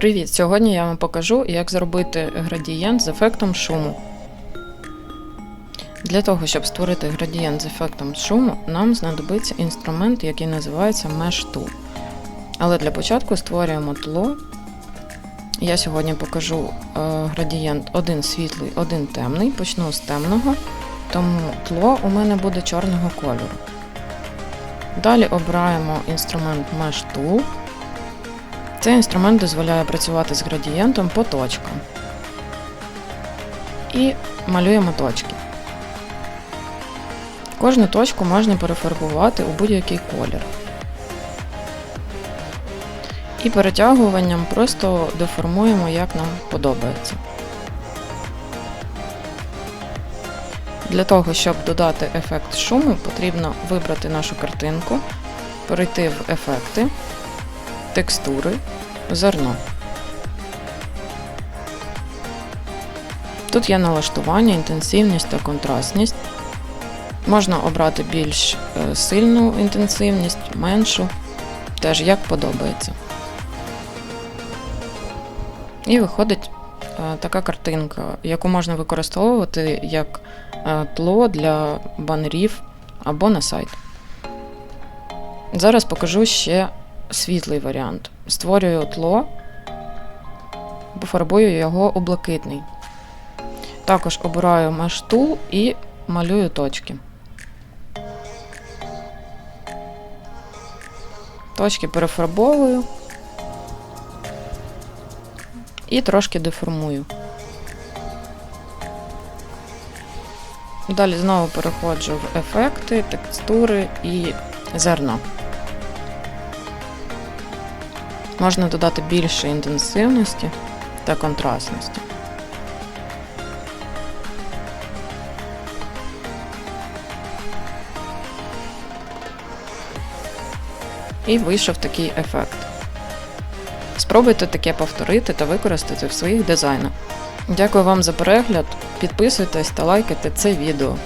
Привіт! Сьогодні я вам покажу, як зробити градієнт з ефектом шуму. Для того, щоб створити градієнт з ефектом шуму, нам знадобиться інструмент, який називається Mesh Tool. Але для початку створюємо тло. Я сьогодні покажу е, градієнт один світлий, один темний. Почну з темного, тому тло у мене буде чорного кольору. Далі обираємо інструмент Mesh Tool. Цей інструмент дозволяє працювати з градієнтом по точкам. І малюємо точки. Кожну точку можна перефарбувати у будь-який колір. І перетягуванням просто деформуємо, як нам подобається. Для того, щоб додати ефект шуму, потрібно вибрати нашу картинку, перейти в ефекти, текстури, зерно. Тут є налаштування, інтенсивність та контрастність. Можна обрати більш е, сильну інтенсивність, меншу, теж як подобається. І виходить е, така картинка, яку можна використовувати як е, тло для банерів або на сайт. Зараз покажу ще світлий варіант. Створюю тло, пофарбую його у блакитний. Також обираю Tool і малюю точки. Точки перефарбовую і трошки деформую. Далі знову переходжу в ефекти, текстури і зерно. Можна додати більше інтенсивності та контрастності. І вийшов такий ефект. Спробуйте таке повторити та використати в своїх дизайнах. Дякую вам за перегляд. Підписуйтесь та лайкайте це відео.